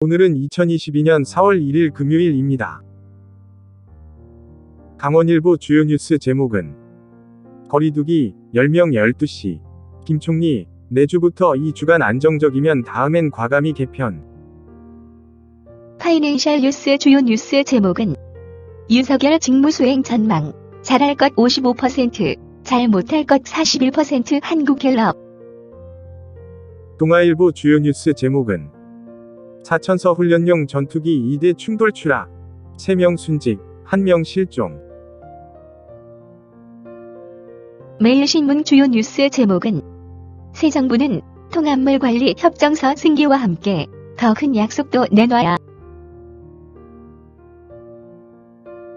오늘은 2022년 4월 1일 금요일입니다. 강원일보 주요 뉴스 제목은 거리두기 10명 12시. 김 총리 내주부터 2주간 안정적이면 다음엔 과감히 개편. 파이낸셜 뉴스 주요 뉴스 제목은 윤석열 직무수행 전망. 잘할 것 55%, 잘 못할 것 41% 한국갤럽 동아일보 주요 뉴스 제목은 사천서 훈련용 전투기 2대 충돌 추락 3명 순직 1명 실종. 매일신문 주요 뉴스 제목은 새 정부는 통합물 관리 협정서 승계와 함께 더 큰 약속도 내놔야.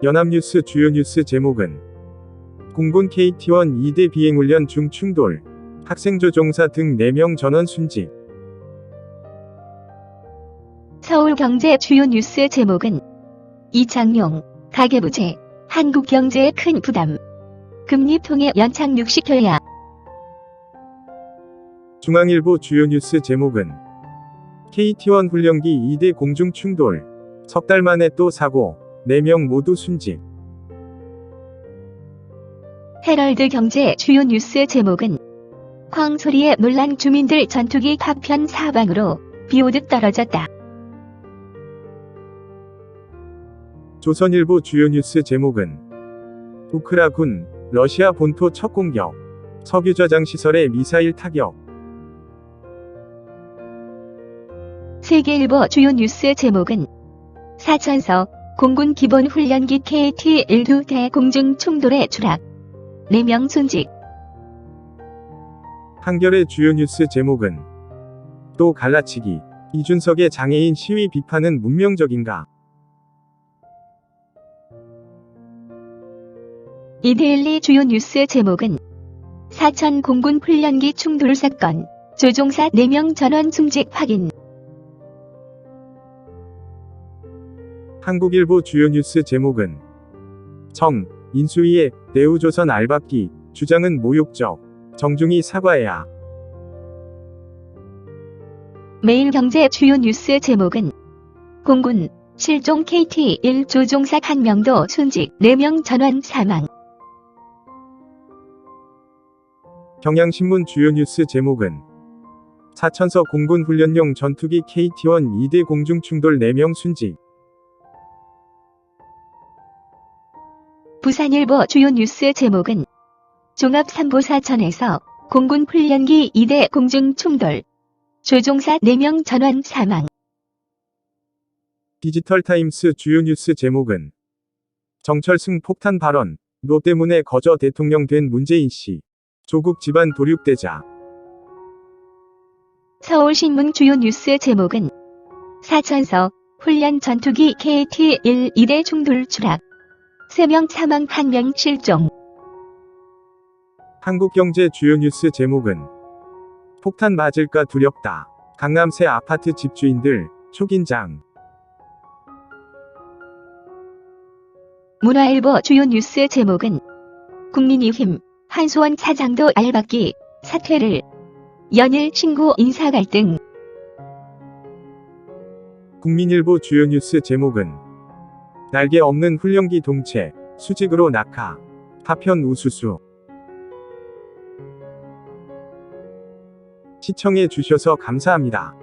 연합뉴스 주요 뉴스 제목은 공군 KT-1 2대 비행훈련 중 충돌 학생조종사 등 4명 전원 순직 서울경제 주요 뉴스 제목은 이창용 가계부채 한국경제에 큰 부담. 금리 통해 연착 60회야. 중앙일보 주요 뉴스 제목은 KT-1 훈련기 2대 공중 충돌. 석 달 만에 또 사고. 4명 모두 순직. 헤럴드 경제 주요 뉴스 제목은 황소리에 놀란 주민들 전투기 파편 사방으로 비오듯 떨어졌다. 조선일보 주요 뉴스 제목은 우크라군 러시아 본토 첫 공격 석유 저장 시설에 미사일 타격. 세계일보 주요 뉴스 제목은 사천서 공군 기본 훈련기 KT-1 두대 공중 충돌의 추락. 4명 순직. 한겨레 주요 뉴스 제목은 또 갈라치기. 이준석의 장애인 시위 비판은 문명적인가 이데일리 주요 뉴스 제목은 사천 공군 훈련기 충돌 사건 조종사 4명 전원 순직 확인. 한국일보 주요 뉴스 제목은 정, 인수위의 대우조선 알박기 주장은 모욕적 정중히 사과해야. 매일경제 주요 뉴스 제목은 공군 실종 KT-1 조종사 1명도 순직 4명 전원 사망. 경향신문 주요 뉴스 제목은 사천서 공군 훈련용 전투기 KT-1 2대 공중 충돌 4명 순직. 부산일보 주요 뉴스 제목은 종합 3부 사천에서 공군 훈련기 2대 공중 충돌 조종사 4명 전원 사망 디지털타임스 주요 뉴스 제목은 정철승 폭탄 발언 노 때문에 거저 대통령 된 문재인 씨 조국 집안 도륙대자 서울신문 주요 뉴스 제목은 사천서 훈련 전투기 KT-1 2대 충돌 추락 3명 사망 1명 실종 한국경제 주요 뉴스 제목은 폭탄 맞을까 두렵다. 강남 새 아파트 집주인들 초긴장. 문화일보 주요 뉴스 제목은 국민의힘 한수원 사장도 알박기 사퇴를 연일 신고 인사 갈등 국민일보 주요 뉴스 제목은 날개 없는 훈련기 동체 수직으로 낙하. 파편 우수수. 시청해 주셔서 감사합니다.